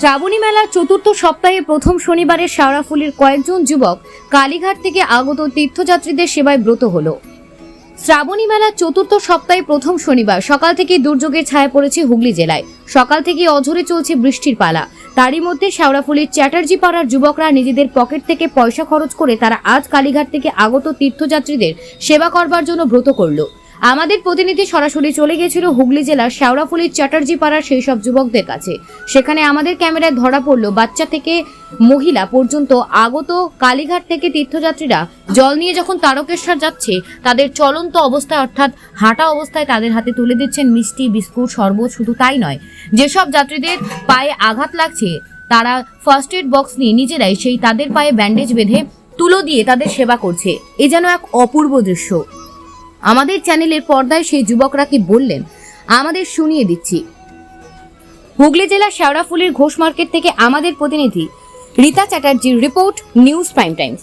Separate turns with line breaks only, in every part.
শ্রাবণী মেলার চতুর্থ সপ্তাহে প্রথম শনিবারে শেওড়াফুলির কয়েকজন যুবক কালীঘাট থেকে আগত তীর্থযাত্রীদের সেবায় ব্রত হলো। শ্রাবণী মেলার চতুর্থ সপ্তাহে প্রথম শনিবার সকাল থেকে দুর্যোগের ছায়া পড়েছে হুগলি জেলায়। সকাল থেকে অঝরে চলছে বৃষ্টির পালা। তারই মধ্যে শেওড়াফুলির চ্যাটার্জি পাড়ার যুবকরা নিজেদের পকেট থেকে পয়সা খরচ করে তারা আজ কালীঘাট থেকে আগত তীর্থযাত্রীদের সেবা করবার জন্য ব্রত করল। আমাদের প্রতিনিধি সরাসরি চলে গেছিল হুগলি জেলার শেওড়াফুলির চ্যাটার্জি পাড়ার সেই সব যুবকদের কাছে। সেখানে আমাদের ক্যামেরায় ধরা পড়ল বাচ্চা থেকে মহিলা পর্যন্ত আগত কালীঘাট থেকে তীর্থযাত্রীরা জল নিয়ে যখন তারকেশ্বর যাচ্ছে, তাদের চলন্ত অবস্থায় অর্থাৎ হাঁটা অবস্থায় তাদের হাতে তুলে দিচ্ছেন মিষ্টি, বিস্কুট, শরবত, শুধু তাই নয়। যেসব যাত্রীদের পায়ে আঘাত লাগছে, তারা ফার্স্ট এড বক্স নিয়ে নিজেরাই সেই তাদের পায়ে ব্যান্ডেজ বেঁধে তুলো দিয়ে তাদের সেবা করছে। এ যেন এক অপূর্ব দৃশ্য। আমাদের চ্যানেলের পর্দায় সেই যুবকরা কি বললেন? আমাদের শুনিয়ে দিচ্ছি। হুগলি জেলার শেওড়াফুলির ঘোষ মার্কেট থেকে আমাদের প্রতিনিধি রীতা চ্যাটার্জির রিপোর্ট, নিউজ প্রাইম টাইমস।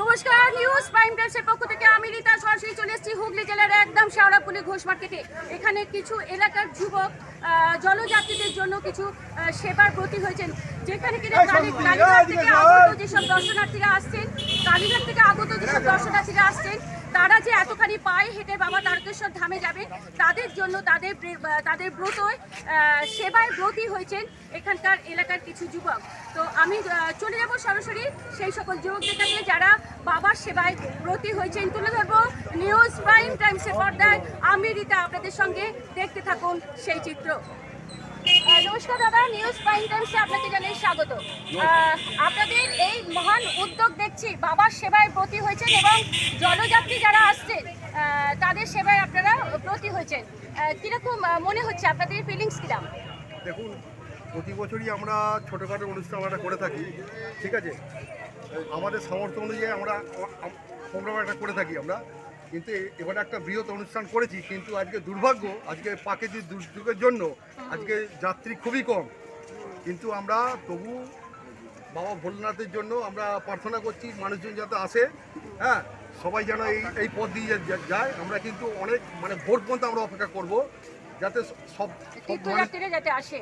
নমস্কার, নিউজ প্রাইম টাইমসের পক্ষ থেকে আমি রীতা সরাসরি চলে এসেছি হুগলি জেলার একদম শ্যাওড়াফুলি ঘোষ মার্কেটে। এখানে কিছু এলাকার যুবক জলযাত্রীদের জন্য কিছু সেবার ব্রতী হয়েছেন। যেখানে কিনা কালী- কালীঘাট থেকে আগত যেসব দর্শনার্থীরা আসছেন কালীঘাট থেকে আগত যেসব দর্শনার্থীরা আসছেন তারা যে এতখানি পায়ে হেঁটে বাবা তারকেশ্বর ধামে যাবে তাদের জন্য তাদের তাদের ব্রতয় আহ, সেবায় ব্রতী হয়েছেন এখানকার এলাকার কিছু যুবক। তো আমি চলে যাব সরাসরি সেই সকল যুবকদের কাছে যারা বাবার সেবায় ব্রতী হয়েছেন। তুলে ধরবো নিউজ প্রাইম টাইমসের পর্দায় আমি রীতা আপনাদের সঙ্গে দেখতে থাকুন সেই চিত্র। নমস্কার দাদা নিউজ প্রাইম টাইমসে আপনাকে জানাই স্বাগত। আপনাদের এই মহান উদ্যোগ দেখছি বাবার সেবায় ব্রতী হয়েছেন এবং জলযাত্রী যারা আসছেন তাদের সেবায় আপনারা ব্রতী হয়েছেন। কীরকম মনে হচ্ছে আপনাদের ফিলিংস কীরকম
দেখুন প্রতি বছরই আমরা ছোটোখাটো অনুষ্ঠান আমরা করে থাকি ঠিক আছে? আমাদের সামর্থ্য অনুযায়ী আমরা প্রোগ্রাম একটা করে থাকি আমরা। কিন্তু এবারে একটা বৃহৎ অনুষ্ঠান করেছি কিন্তু আজকে দুর্ভাগ্য আজকে প্রাকৃতিক দুর্যোগের জন্য আজকে যাত্রী খুবই কম। কিন্তু আমরা তবু বাবা ভোলেনাথের জন্য আমরা প্রার্থনা করছি মানুষজন যাতে আসে হ্যাঁ? সবাই যেন এই এই পথ দিয়ে যায়। আমরা কিন্তু অনেক মানে ভোট পর্যন্ত আমরা অপেক্ষা করব যাতে সব সব
তীর্থযাত্রীরা যাতে আসে।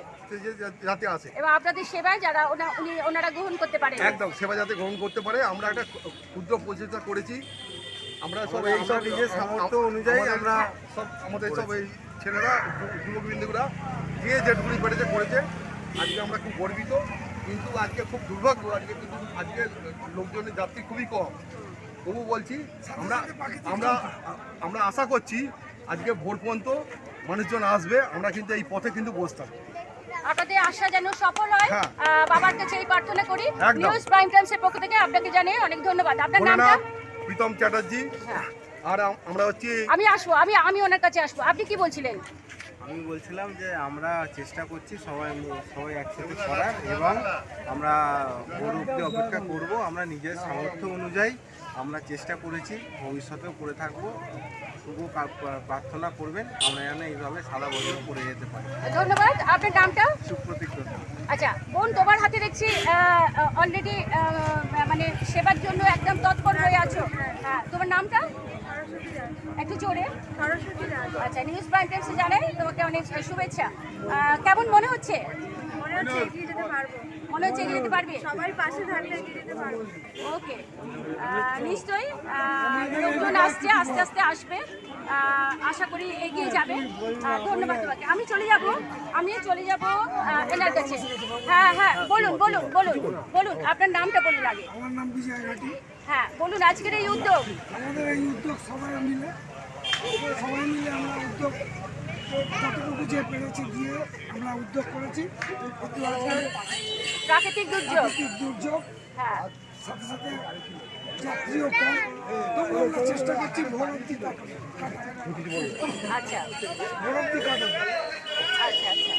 যাতে আসে।
এবং আপনাদের সেবায় যারা উনি ওনারা গ্রহণ করতে পারেন
একদম সেবা যাতে গ্রহণ করতে পারে। আমরা একটা ক্ষুদ্র প্রচেষ্টা করেছি আমরা সব এই সব নিজের সামর্থ্য অনুযায়ী আমরা সব আমাদের সব এই ছেলেরা যুবকবৃন্দুরা যে যেটুকুনি পেরেছে করেছে। আজকে আমরা খুব গর্বিত কিন্তু আজকে খুব দুর্ভাগ্য আজকে কিন্তু আজকে লোকজনের যাত্রী খুবই কম। তবু বলছি আমরা আমরা আমরা আশা করছি আজকে ভোর পর্যন্ত মানুষজন আসবে আমরা কিন্তু এই পথে কিন্তু বসতাম
আপনাদের আশা যেন সফল হয়।
হ্যাঁ।
বাবার কাছে এই প্রার্থনা করি। নিউজ প্রাইম টাইমসের পক্ষ থেকে আপনাকে জানিয়ে অনেক ধন্যবাদ। আপনার নামটা?
প্রীতম চ্যাটার্জি।
হ্যাঁ।
আর আমরা হচ্ছে
আমি আসব আমি আমি ওনার কাছে আসব। আপনি কি বলছিলেন?
আমি বলছিলাম যে আমরা চেষ্টা করছি সবাই সবাই একসাথে করার এবং আমরা ভোর অব্দি অপেক্ষা করব। আমরা নিজের সামর্থ্য অনুযায়ী আমরা চেষ্টা করেছি ভবিষ্যতেও করে থাকব। শুধু কা- প্রার্থনা করবেন আমরা যেন এইভাবে সারা বছর করে যেতে পারি।
ধন্যবাদ। আপনার নামটা?
সুপ্রতীক।
আচ্ছা বোন তোমার হাতে দেখছি অলরেডি মানে সেবার জন্য একদম তৎপর হয়ে আছো। তোমার নামটা? একটু জোরে। আচ্ছা নিউজ প্রাইম টাইমসে জানাই। তোমাকে অনেক শুভেচ্ছা। কেমন মনে হচ্ছে?
মনে হচ্ছে এগিয়ে যেতে পারব।
মনে হচ্ছে এগিয়ে যেতে পারবে?
সবাই পাশে থাকলে এগিয়ে যেতে পারব।
ওকে। নিশ্চয়ই লোকজন আসছে আস্তে আস্তে আসবে। আশা করি এগিয়ে যাবে। ধন্যবাদ তোমাকে। আমি চলে যাব আমি চলে যাব এনার কাছে। হ্যাঁ হ্যাঁ বলুন বলুন বলুন বলুন আপনার নামটা বলুন আগে।
আমার নাম বিজয় ঘাটি
হ্যাঁ বলুন আজকের এই উদ্যোগ।
আমাদের এই উদ্যোগ সবাই মিলে সবাই মিলে আমরা উদ্যোগ যতটুকু যে পেরেছি গিয়ে আমরা উদ্যোগ করেছি
প্রাকৃতিক দুর্যোগ।
দুর্যোগ
হ্যাঁ।
সাথে সাথে যাত্রীও কম তবু আমরা চেষ্টা করছি ভোর অব্দি কাটানো
আচ্ছা।
ভোর অব্দি কাটানো
আচ্ছা আচ্ছা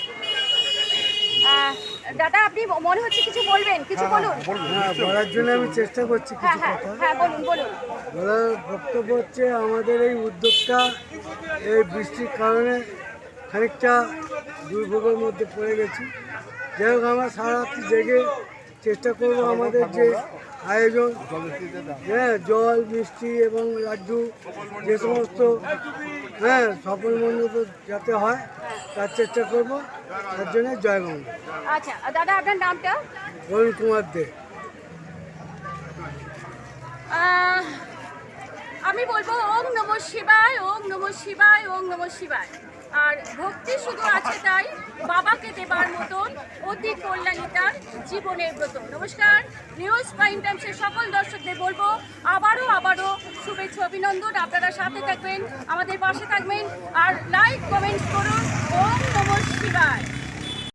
আহ, দাদা আপনি মনে হচ্ছে কিছু বলবেন? কিছু বলুন।
হ্যাঁ বলার জন্য আমি চেষ্টা করছি
হ্যাঁ
কিছু
হ্যাঁ
কথা।
হ্যাঁ বলুন বলুন।
বলার বক্তব্য হচ্ছে আমাদের এই উদ্যোগটা এই বৃষ্টির কারণে খানিকটা দুর্ভোগের মধ্যে পড়ে গেছি। যাই হোক আমরা সারা রাত্রি জেগে চেষ্টা করব আমাদের যে আয়োজন। হ্যাঁ জল মিষ্টি এবং লাড্ডু যে সমস্ত হ্যাঁ সফল মন্দির যাতে হয় তার চেষ্টা করব। তার জন্য জয় বাংলা।
আচ্ছা দাদা আপনার নামটা?
অরুণ কুমার দে।
আমি বলব ওম নম শিবায় শিবায় ওম নম শিবায়। আর ভক্তি শুধু আছে তাই বাবাকে দেবার মতন অতি কল্যাণিতার জীবনের ব্রত। নমস্কার, নিউজ প্রাইম টাইমসের সকল দর্শকদের বলব, আবারও আবারও শুভেচ্ছা, অভিনন্দন। আপনারা সাথে থাকবেন, আমাদের পাশে থাকবেন, আর লাইক কমেন্টস করুন ওম নম শিবায়।